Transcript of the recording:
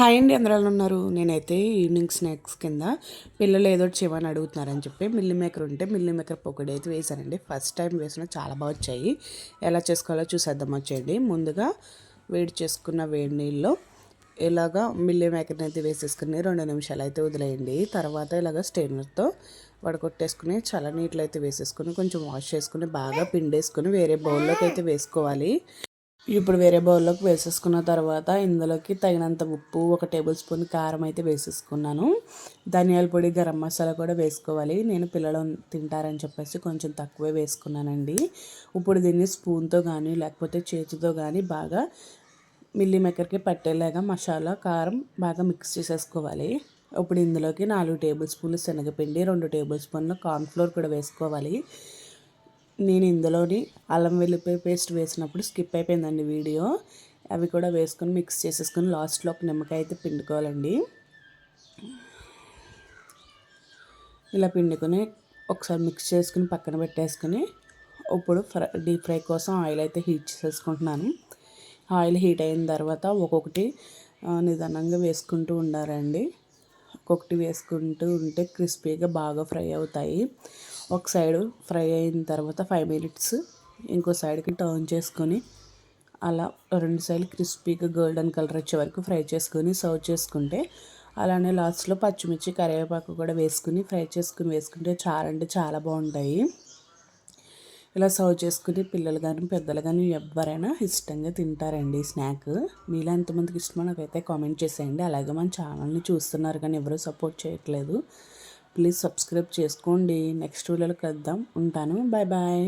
Hi అండి అందరూ ఉన్నారు? నేనైతే ఈవినింగ్ స్నాక్స్ కింద పిల్లలు ఏదో ఒకటి చేయమని అడుగుతున్నారని చెప్పి మిల్లీ మేకర్ ఉంటే మిల్లీ మేకర్ పొగడి అయితే వేసానండి ఫస్ట్ టైం వేసిన చాలా బాగా వచ్చాయి. ఎలా చేసుకోవాలో చూసేద్దాం వచ్చేయండి. ముందుగా వేడి చేసుకున్న వేడి నీళ్ళు ఇలాగా మిల్లీ మేకర్ని అయితే వేసేసుకుని రెండు నిమిషాలు అయితే వదిలేయండి. తర్వాత ఇలాగ స్టెయినర్తో వడకొట్టేసుకుని చాలా నీటిలో అయితే వేసేసుకుని కొంచెం వాష్ చేసుకుని బాగా పిండేసుకుని వేరే బౌల్లోకి అయితే వేసుకోవాలి. ఇప్పుడు వేరే బౌల్లోకి వేసేసుకున్న తర్వాత ఇందులోకి తగినంత ఉప్పు ఒక టేబుల్ స్పూన్ కారం అయితే వేసేసుకున్నాను. ధనియాల పొడి గరం మసాలా కూడా వేసుకోవాలి. నేను పిల్లలు తింటారని చెప్పేసి కొంచెం తక్కువే వేసుకున్నానండి. ఇప్పుడు దీన్ని స్పూన్తో కానీ లేకపోతే చేతితో కానీ బాగా మిల్లీ మేకర్కి పట్టేలాగా మసాలా కారం బాగా మిక్స్ చేసేసుకోవాలి. ఇప్పుడు ఇందులోకి నాలుగు టేబుల్ స్పూన్లు శనగపిండి రెండు టేబుల్ స్పూన్లు కార్న్ఫ్లోర్ కూడా వేసుకోవాలి. నేను ఇందులోని అల్లం వెల్లిపాయ పేస్ట్ వేసినప్పుడు స్కిప్ అయిపోయిందండి వీడియో. అవి కూడా వేసుకొని మిక్స్ చేసేసుకొని లాస్ట్లో ఒక నిమ్మకాయ అయితే పిండుకోవాలండి. ఇలా పిండుకొని ఒకసారి మిక్స్ చేసుకుని పక్కన పెట్టేసుకొని ఇప్పుడు ఫ్రై డీప్ ఫ్రై కోసం ఆయిల్ అయితే హీట్ చేసేసుకుంటున్నాను. ఆయిల్ హీట్ అయిన తర్వాత ఒక్కొక్కటి నిదానంగా వేసుకుంటూ ఉండాలండి. ఒక్కొక్కటి వేసుకుంటూ ఉంటే క్రిస్పీగా బాగా ఫ్రై అవుతాయి. ఒక సైడు ఫ్రై అయిన తర్వాత ఫైవ్ మినిట్స్ ఇంకో సైడ్కి టర్న్ చేసుకొని అలా రెండు సైడ్లు క్రిస్పీగా గోల్డెన్ కలర్ వచ్చే వరకు ఫ్రై చేసుకొని సర్వ్ చేసుకుంటే అలానే లాస్ట్లో పచ్చిమిర్చి కరివేపాకు కూడా వేసుకుని ఫ్రై చేసుకుని వేసుకుంటే చాలా అంటే చాలా బాగుంటాయి. ఇలా సర్వ్ చేసుకుని పిల్లలు కానీ పెద్దలు కానీ ఎవరైనా ఇష్టంగా తింటారండి స్నాక్. మీలో ఎంతమందికి ఇష్టమో నాకైతే కామెంట్ చేసేయండి. అలాగే మన ఛానల్ని చూస్తున్నారు కానీ ఎవరు సపోర్ట్ చేయట్లేదు. ప్లీజ్ సబ్స్క్రైబ్ చేసుకోండి. నెక్స్ట్ వీడియోలో కలుద్దాం. ఉంటాను. Bye bye.